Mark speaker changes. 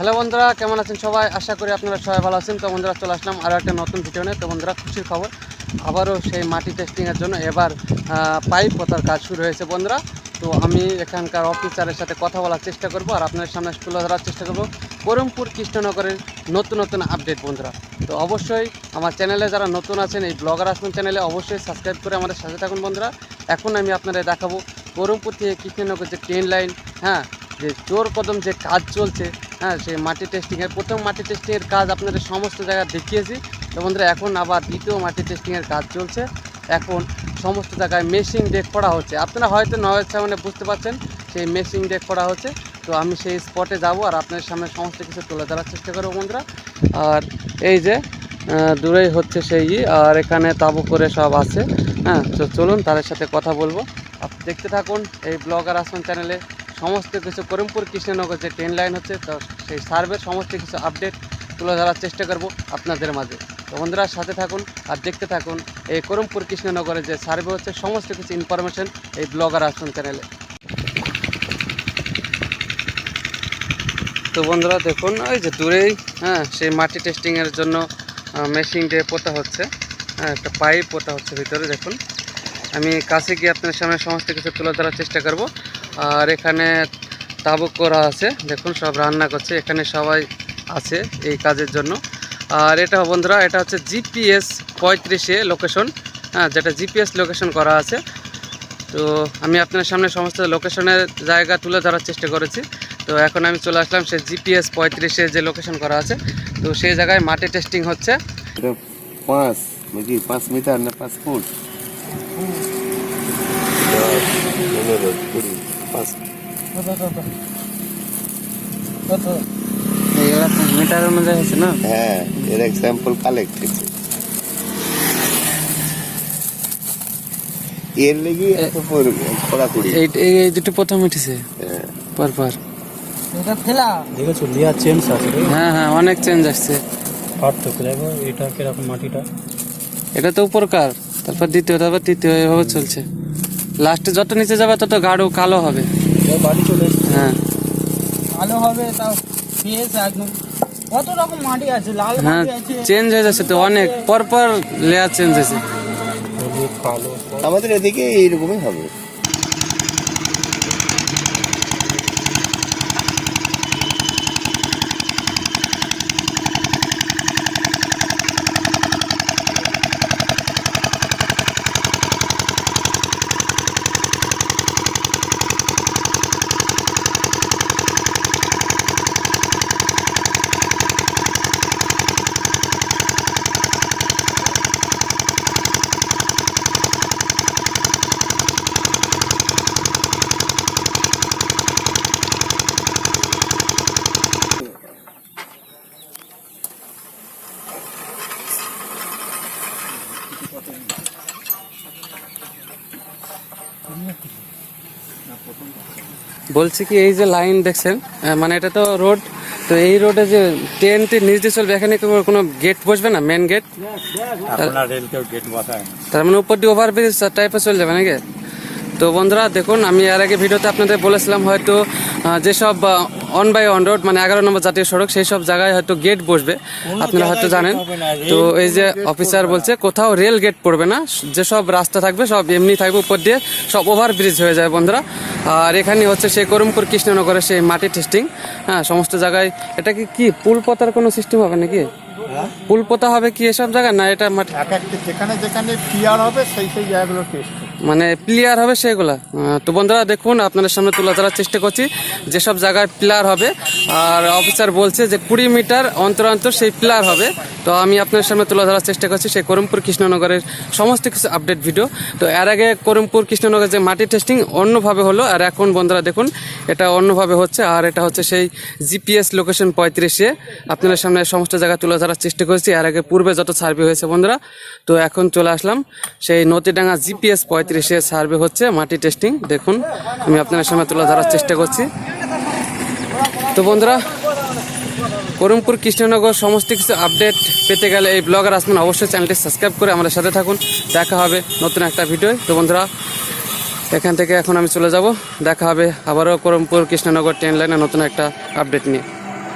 Speaker 1: Hello বন্ধুরা, কেমন আছেন সবাই? আশা করি আপনারা সবাই ভালো আছেন। তো বন্ধুরা, চলে আসলাম আরও একটা নতুন ভিডিও নিয়ে। তো বন্ধুরা, খুশির খবর, আবারও সেই মাটি টেস্টিংয়ের জন্য এবার পাইপ পোতার কাজ শুরু হয়েছে বন্ধুরা। তো আমি এখানকার অফিসারের সাথে কথা বলার চেষ্টা করব আর আপনাদের সামনে তুলে ধরার চেষ্টা করব করমপুর কৃষ্ণনগরের নতুন নতুন আপডেট বন্ধুরা। তো অবশ্যই আমার চ্যানেলে যারা নতুন আছেন, এই ব্লগার আসবেন চ্যানেলে অবশ্যই সাবস্ক্রাইব করে আমাদের সাথে থাকুন বন্ধুরা। এখন আমি আপনাদের দেখাবো করমপুর থেকে কৃষ্ণনগর যে ট্রেন লাইন হ্যাঁ যে জোর কদম যে কাজ চলছে হ্যাঁ সেই মাটি টেস্টিংয়ের প্রথম মাটি টেস্টিংয়ের কাজ আপনাদের সমস্ত জায়গায় দেখিয়েছি। তো বন্ধুরা, এখন আবার দ্বিতীয় মাটি টেস্টিংয়ের কাজ চলছে। এখন সমস্ত জায়গায় মেশিং ডেক করা হচ্ছে। আপনারা হয়তো নয়ের সামনে বুঝতে পারছেন, সেই মেশিং ডেক করা হচ্ছে। তো আমি সেই স্পটে যাব আর আপনাদের সামনে সমস্ত কিছু তুলে ধরার চেষ্টা করব বন্ধুরা। আর এই যে দূরেই হচ্ছে সেই আর এখানে তাবু করে সব আছে। হ্যাঁ তো চলুন তাদের সাথে কথা বলব। আপনি দেখতে থাকুন এই ব্লগার আসমান চ্যানেলে সমস্ত কিছু করিমপুর, কৃষ্ণনগর যে ট্রেন লাইন হচ্ছে, তো সেই সার্ভের সমস্ত কিছু আপডেট তুলে ধরার চেষ্টা করব আপনাদের মাঝে। তো বন্ধুরা, সাথে থাকুন আর দেখতে থাকুন এই করমপুর কৃষ্ণনগরে যে সার্ভে হচ্ছে, সমস্ত কিছু ইনফরমেশন এই ব্লগার আসুন চ্যানেলে তো বন্ধুরা, দেখুন ওই যে দূরেই হ্যাঁ সেই মাটি টেস্টিংয়ের জন্য মেশিন দিয়ে পোতা হচ্ছে। হ্যাঁ একটা পাইপ পোতা হচ্ছে ভিতরে, দেখুন। আমি কাছে গিয়ে আপনার সামনে সমস্ত কিছু তুলে ধরার চেষ্টা করব। আর এখানে তাবুক করা আছে, দেখুন সব রান্না করছে, এখানে সবাই আছে এই কাজের জন্য। আর এটা বন্ধুরা, এটা হচ্ছে জিপিএস পঁয়ত্রিশে লোকেশন হ্যাঁ যেটা জিপিএস লোকেশন করা আছে। তো আমি আপনার সামনে সমস্ত লোকেশনের জায়গা তুলে ধরার চেষ্টা করেছি। তো এখন আমি চলে আসলাম সে জিপিএস পঁয়ত্রিশে যে লোকেশন করা আছে। তো সেই জায়গায় মাটি টেস্টিং হচ্ছে।
Speaker 2: পাঁচ, নাকি পাঁচ মিটার না পাঁচ ফুট? পনেরো কুড়ি এর এক্সাম্পল
Speaker 1: এই এই দুটো প্রথম উঠেছে পর পর
Speaker 3: চেঞ্জ আছে
Speaker 1: হ্যাঁ হ্যাঁ অনেক চেঞ্জ আসছে
Speaker 3: পার্থক্য দেখো এটা কীরকম মাটিটা
Speaker 1: এটা তো উপরকার। তারপর দ্বিতীয় তারপর তৃতীয় এভাবে চলছে। লাস্টে যত নিচে যাবে তত গাঢ় কালো হবে। হ্যাঁ।
Speaker 4: কালো হবে তাও ফ্রেশ একদম। কত রকম মাটি আছে লাল
Speaker 1: হ্যাঁ
Speaker 4: মাটি আছে।
Speaker 1: চেঞ্জ হয়ে যাচ্ছে তো অনেক। পর পর লেয়ার চেঞ্জ হয়েছে।
Speaker 2: আমাদের এদিকে এইরকমই হবে।
Speaker 1: বলছি কি এই যে লাইন দেখছেন মানে এটা তো রোড তো এই রোডে যে ট্রেনটি নিচ দিয়ে চলবে এখানে কোনো গেট বসবে না মেন গেট তার মানে উপর দিয়ে ওভারব্রিজ টাইপের চলে যাবে নাকি? তো বন্ধুরা দেখুন আমি এর আগে ভিডিওতে আপনাদের বলেছিলাম হয়তো যেসব অন বাই অন রোড মানে এগারো নম্বর জাতীয় সড়ক সেই সব জায়গায় হয়তো গেট বসবে। আপনারা হয়তো জানেন। তো এই যে অফিসার বলছে কোথাও রেল গেট পড়বে না। যেসব রাস্তা থাকবে সব এমনি থাকবে উপর দিয়ে সব ওভার ব্রিজ হয়ে যায় বন্ধুরা। আর এখানে হচ্ছে সেই করমপুর কৃষ্ণনগরের সেই মাটি টেস্টিং হ্যাঁ সমস্ত জায়গায় এটা কি কি পুল পতার কোনো সিস্টেম হবে নাকি? পুল পোতা হবে কি এসব জায়গায় না এটা মাটি?
Speaker 3: যেখানে যেখানে ক্লিয়ার হবে সেই সেই জায়গাগুলো টেস্ট
Speaker 1: মানে প্লেয়ার হবে সেগুলা। তো বন্ধুরা দেখুন, আপনাদের সামনে তুলে ধরার চেষ্টা করছি। যেসব জায়গায় প্লেয়ার হবে, আর অফিসার বলছে যে কুড়ি মিটার অন্তর অন্তর সেই প্লেয়ার হবে। তো আমি আপনার সামনে তুলে ধরার চেষ্টা করছি সেই করমপুর কৃষ্ণনগরের সমস্ত কিছু আপডেট ভিডিও তো এর আগে করমপুর কৃষ্ণনগর যে মাটি টেস্টিং অন্যভাবে হলো, আর এখন বন্ধুরা দেখুন, এটা অন্যভাবে হচ্ছে, আর এটা হচ্ছে সেই জিপিএস লোকেশন পঁয়ত্রিশে। আপনাদের সামনে সমস্ত জায়গা তুলে ধরার চেষ্টা করেছি, এর আগে পূর্বে যত সার্ভে হয়েছে বন্ধুরা, তো এখন চলে আসলাম। সেই নতিডাঙ্গা জিপিএস পঁয়ত্রিশে সার্ভে হচ্ছে, মাটি টেস্টিং দেখুন, আমি আপনাদের সামনে তুলে ধরার চেষ্টা করছি। তো বন্ধুরা করমপুর কৃষ্ণনগর, সমস্ত কিছু আপডেট পেতে গেলে এই ব্লগার আসবেন অবশ্যই চ্যানেলটি সাবস্ক্রাইব করে আমাদের সাথে থাকুন। দেখা হবে নতুন একটা ভিডিও তো বন্ধুরা, এখান থেকে এখন আমি চলে যাব। দেখা হবে আবারও করমপুর কৃষ্ণনগর ট্রেন লাইনে নতুন একটা আপডেট নিয়ে।